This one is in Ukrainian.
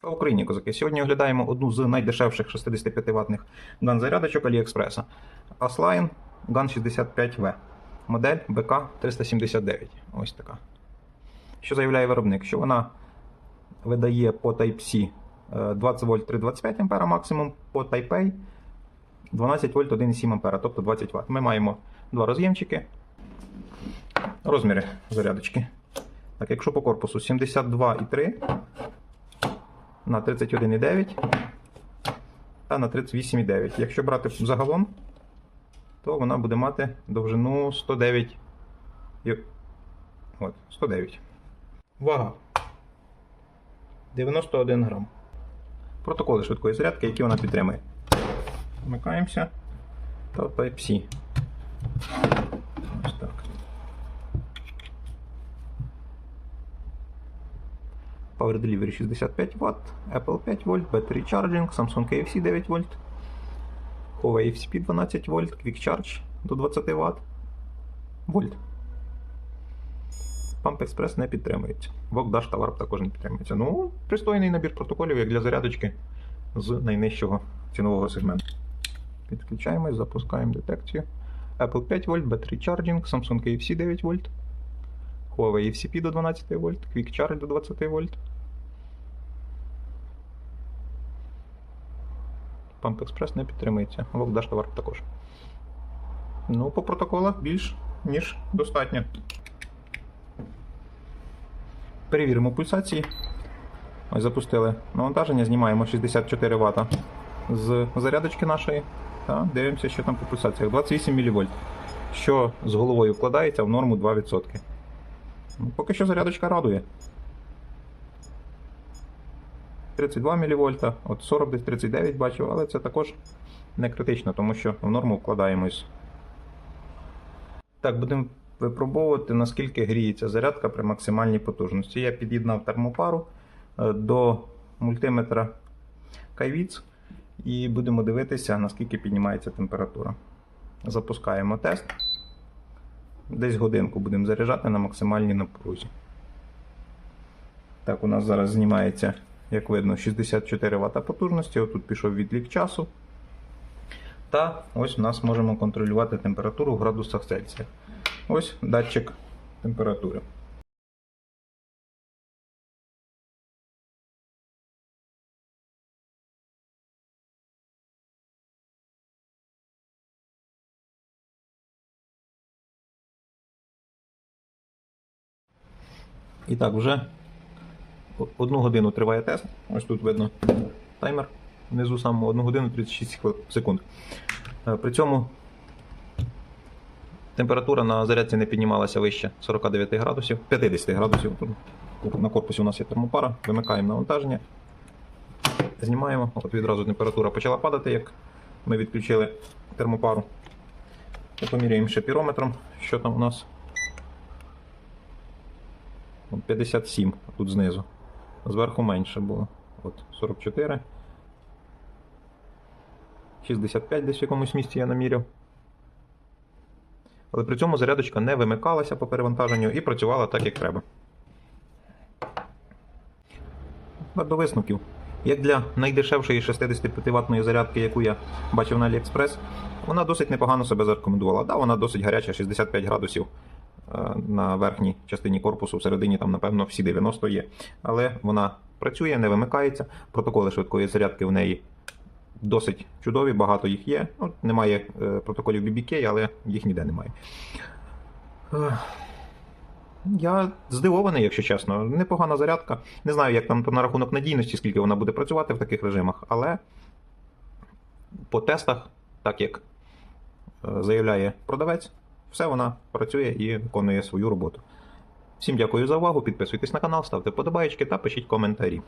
Слава Україні, козаки! Сьогодні оглядаємо одну з найдешевших 65 ватних ган-зарядочок Аліекспреса. Asline GAN 65V. Модель BK379. Ось така. Що заявляє виробник? Що вона видає по Type-C е, 20 вольт 325 А максимум, по Type-A 12 вольт 1,7 А, тобто 20 Вт. Ми маємо два роз'ємчики. Розміри зарядочки. Так, якщо по корпусу 72,3 на 31,9 та на 38,9. Якщо брати загалом, то вона буде мати довжину 109. От, 109. Вага 91 грам. Протоколи швидкої зарядки, які вона підтримує. Вмикаємося. Та Type-C. Ось так. Power Delivery 65 Вт, Apple 5 вольт, Battery Charging, Samsung KFC 9 вольт, Huawei FCP 12 вольт, Quick Charge до 20 Вт. Вольт. Pump Express не підтримується. Dash та Warp також не підтримується. Ну, пристойний набір протоколів, як для зарядочки з найнижчого цінового сегменту. Підключаємось, запускаємо детекцію. Apple 5 вольт, Battery Charging, Samsung KFC 9 вольт, Huawei FCP до 12 вольт, Quick Charge до 20 вольт. Pump Express не підтримується. Вокдаш товар також. Ну, по протоколах більш ніж достатньо. Перевіримо пульсації. Ось запустили навантаження, знімаємо 64 Вт з зарядочки нашої. Та дивимося, що там по пульсаціях. 28 мВ. Що з головою вкладається в норму 2%. Ну, Поки що зарядочка радує. 32 мВ, от 40 десь 39 бачу, але це також не критично, тому що в норму вкладаємось. Так, будемо випробовувати, наскільки гріється зарядка при максимальній потужності. Я під'єднав термопару е, до мультиметра Kaiwitz і будемо дивитися, наскільки піднімається температура. Запускаємо тест. Десь годинку будемо заряджати на максимальній напрузі. Так, у нас зараз знімається, як видно, 64 Вт потужності. Отут пішов відлік часу. Та ось у нас можемо контролювати температуру в градусах Цельсія. Ось датчик температури. І так, вже одну годину триває тест. Ось тут видно таймер внизу самого 1 годину 36 секунд. Е, При цьому температура на зарядці не піднімалася вище 49 градусів, 50 градусів. На корпусі у нас є термопара, вимикаємо навантаження, знімаємо. От відразу температура почала падати, як ми відключили термопару. І поміряємо ще пірометром, що там у нас. 57 тут знизу. Зверху менше було. От 44. 65 десь в якомусь місці я наміряв. Але при цьому зарядочка не вимикалася по перевантаженню і працювала так, як треба. До висновків. Як для найдешевшої 65 ватної зарядки, яку я бачив на AliExpress, вона досить непогано себе зарекомендувала. Да, вона досить гаряча, 65 градусів на верхній частині корпусу, всередині там, напевно, всі 90 є. Але вона працює, не вимикається. Протоколи швидкої зарядки в неї досить чудові, багато їх є. Ну, немає е, протоколів BBK, але їх ніде немає. Я здивований, якщо чесно. Непогана зарядка. Не знаю, як там на рахунок надійності, скільки вона буде працювати в таких режимах, але по тестах, так як е, заявляє продавець, все вона працює і виконує свою роботу. Всім дякую за увагу. Підписуйтесь на канал, ставте подобаєчки та пишіть коментарі.